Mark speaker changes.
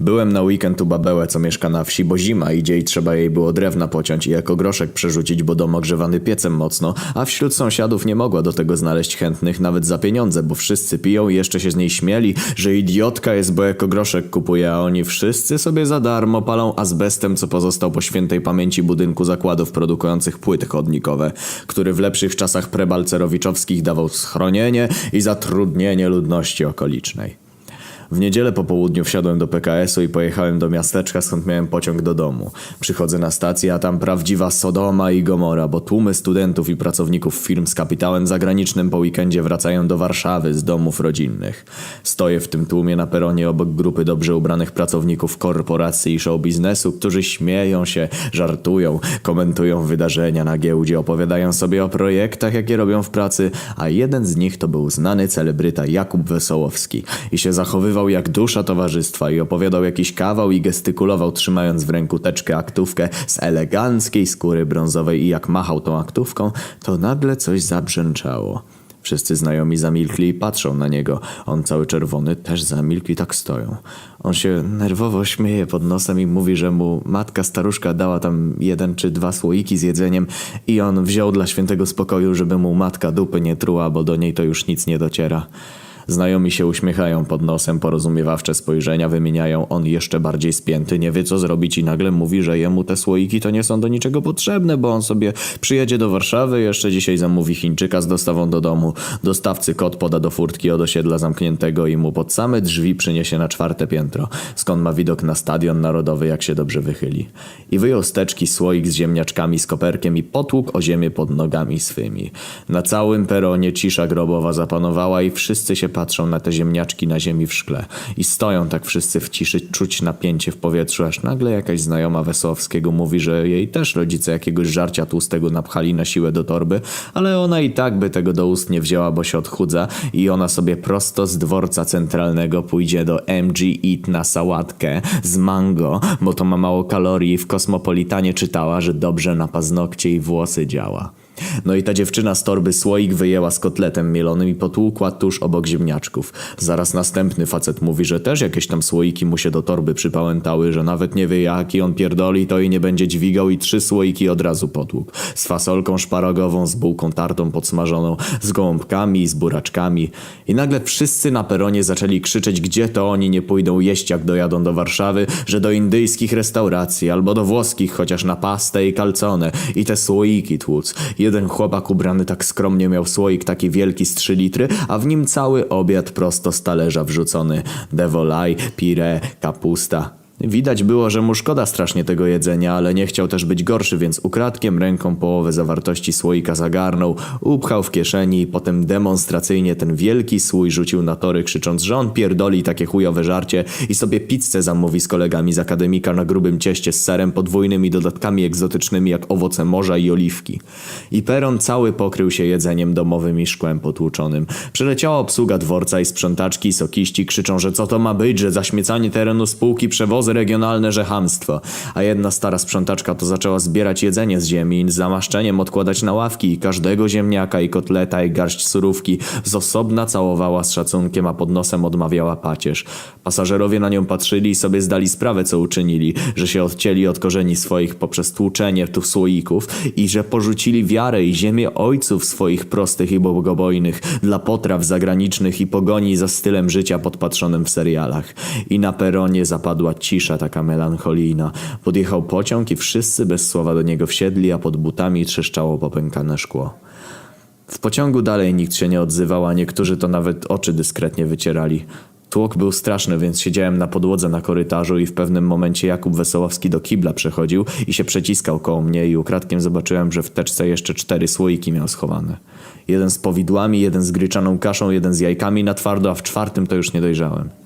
Speaker 1: Byłem na weekend u babełę, co mieszka na wsi, bo zima idzie i trzeba jej było drewna pociąć i jako groszek przerzucić, bo dom ogrzewany piecem mocno, a wśród sąsiadów nie mogła do tego znaleźć chętnych nawet za pieniądze, bo wszyscy piją i jeszcze się z niej śmieli, że idiotka jest, bo jako groszek kupuje, a oni wszyscy sobie za darmo palą azbestem, co pozostał po świętej pamięci budynku zakładów produkujących płyty chodnikowe, który w lepszych czasach prebalcerowiczowskich dawał schronienie i zatrudnienie ludności okolicznej. W niedzielę po południu wsiadłem do PKS-u i pojechałem do miasteczka, skąd miałem pociąg do domu. Przychodzę na stację, a tam prawdziwa Sodoma i Gomora, bo tłumy studentów i pracowników firm z kapitałem zagranicznym po weekendzie wracają do Warszawy z domów rodzinnych. Stoję w tym tłumie na peronie obok grupy dobrze ubranych pracowników korporacji i show biznesu, którzy śmieją się, żartują, komentują wydarzenia na giełdzie, opowiadają sobie o projektach, jakie robią w pracy, a jeden z nich to był znany celebryta Jakub Wesołowski i się zachowywał jak dusza towarzystwa i opowiadał jakiś kawał i gestykulował trzymając w ręku teczkę aktówkę z eleganckiej skóry brązowej i jak machał tą aktówką, to nagle coś zabrzęczało. Wszyscy znajomi zamilkli i patrzą na niego. On cały czerwony też zamilkł i tak stoją. On się nerwowo śmieje pod nosem i mówi, że mu matka staruszka dała tam jeden czy dwa słoiki z jedzeniem i on wziął dla świętego spokoju, żeby mu matka dupy nie truła, bo do niej to już nic nie dociera. Znajomi się uśmiechają pod nosem, porozumiewawcze spojrzenia wymieniają, on jeszcze bardziej spięty, nie wie co zrobić i nagle mówi, że jemu te słoiki to nie są do niczego potrzebne, bo on sobie przyjedzie do Warszawy, jeszcze dzisiaj zamówi Chińczyka z dostawą do domu, dostawcy kot poda do furtki od osiedla zamkniętego i mu pod same drzwi przyniesie na czwarte piętro, skąd ma widok na stadion narodowy, jak się dobrze wychyli. I wyjął z teczki słoik z ziemniaczkami, z koperkiem i potłukł o ziemię pod nogami swymi. Na całym peronie cisza grobowa zapanowała i wszyscy się patrzą na te ziemniaczki na ziemi w szkle. I stoją tak wszyscy w ciszy, czuć napięcie w powietrzu, aż nagle jakaś znajoma Wesołowskiego mówi, że jej też rodzice jakiegoś żarcia tłustego napchali na siłę do torby, ale ona i tak by tego do ust nie wzięła, bo się odchudza i ona sobie prosto z dworca centralnego pójdzie do MG Eat na sałatkę z mango, bo to ma mało kalorii i w Kosmopolitanie czytała, że dobrze na paznokcie i włosy działa. No i ta dziewczyna z torby słoik wyjęła z kotletem mielonym i potłukła tuż obok ziemniaczków. Zaraz następny facet mówi, że też jakieś tam słoiki mu się do torby przypałętały, że nawet nie wie jaki on pierdoli, to i nie będzie dźwigał i trzy słoiki od razu potłukł. Z fasolką szparagową, z bułką tartą podsmażoną, z gołąbkami i z buraczkami. I nagle wszyscy na peronie zaczęli krzyczeć, gdzie to oni nie pójdą jeść jak dojadą do Warszawy, że do indyjskich restauracji albo do włoskich chociaż na pastę i kalcone i te słoiki tłuc. Jeden chłopak ubrany tak skromnie miał słoik taki wielki z 3 litry, a w nim cały obiad prosto z talerza wrzucony. Devolaj, pire, kapusta. Widać było, że mu szkoda strasznie tego jedzenia, ale nie chciał też być gorszy, więc ukradkiem ręką połowę zawartości słoika zagarnął, upchał w kieszeni i potem demonstracyjnie ten wielki słój rzucił na tory, krzycząc, że on pierdoli takie chujowe żarcie i sobie pizzę zamówi z kolegami z akademika na grubym cieście z serem podwójnym i dodatkami egzotycznymi jak owoce morza i oliwki. I peron cały pokrył się jedzeniem domowym i szkłem potłuczonym. Przeleciała obsługa dworca i sprzątaczki i sokiści krzyczą, że co to ma być, że zaśmiecanie terenu spółki regionalne, że hamstwo. A jedna stara sprzątaczka to zaczęła zbierać jedzenie z ziemi z zamaszczeniem odkładać na ławki i każdego ziemniaka i kotleta i garść surówki z osobna całowała z szacunkiem, a pod nosem odmawiała pacierz. Pasażerowie na nią patrzyli i sobie zdali sprawę, co uczynili, że się odcięli od korzeni swoich poprzez tłuczenie tu słoików i że porzucili wiarę i ziemię ojców swoich prostych i bogobojnych dla potraw zagranicznych i pogoni za stylem życia podpatrzonym w serialach. I na peronie zapadła cisza taka melancholijna. Podjechał pociąg i wszyscy bez słowa do niego wsiedli, a pod butami trzeszczało popękane szkło. W pociągu dalej nikt się nie odzywał, a niektórzy to nawet oczy dyskretnie wycierali. Tłok był straszny, więc siedziałem na podłodze na korytarzu i w pewnym momencie Jakub Wesołowski do kibla przechodził i się przeciskał koło mnie i ukradkiem zobaczyłem, że w teczce jeszcze cztery słoiki miał schowane. Jeden z powidłami, jeden z gryczaną kaszą, jeden z jajkami na twardo, a w czwartym to już nie dojrzałem.